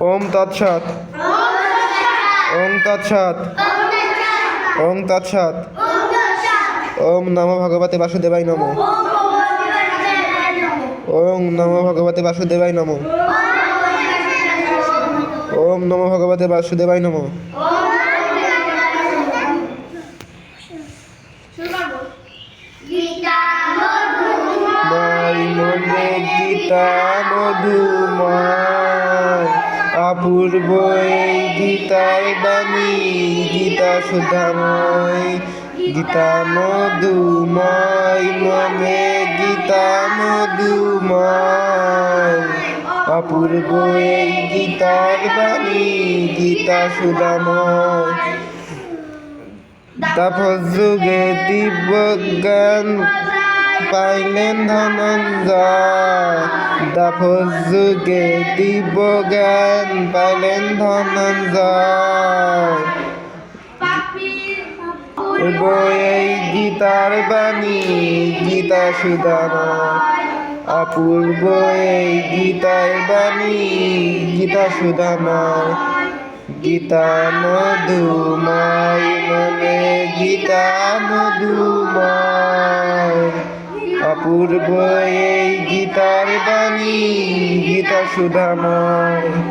ওম তৎসৎ। ওম তৎসৎ। ওম তৎসৎ। ওম নম ভগবতে বাসুদেবাই নম। ওম নম ভগবতে বাসুদেবাই নম। ওম নম ভগবতে বাসুদেবাই নম। গীতা মধুময়। অপূর্ব এই গীতার বাণী, গীতা সুধাময়, গীতা মধুময়, মনে গীতা মধুময়। অপূর্ব এই গীতার বাণী, গীতা সুধাময়। তাপস যুগে দিব্য জ্ঞান পাইলেন ধনঞ্জয়। তাপস যুগে দিব্য জ্ঞান, পাইলেন ধনঞ্জয়। গীতার বাণী, গীতা সুদাময়। অপূর্ব এই গীতার বাণী, গীতা সুদাময়। গীতা মধুময় মনে, গীতা মধুময়। অপূর্ব এই গীতার বাণী গীতা সুধাময়।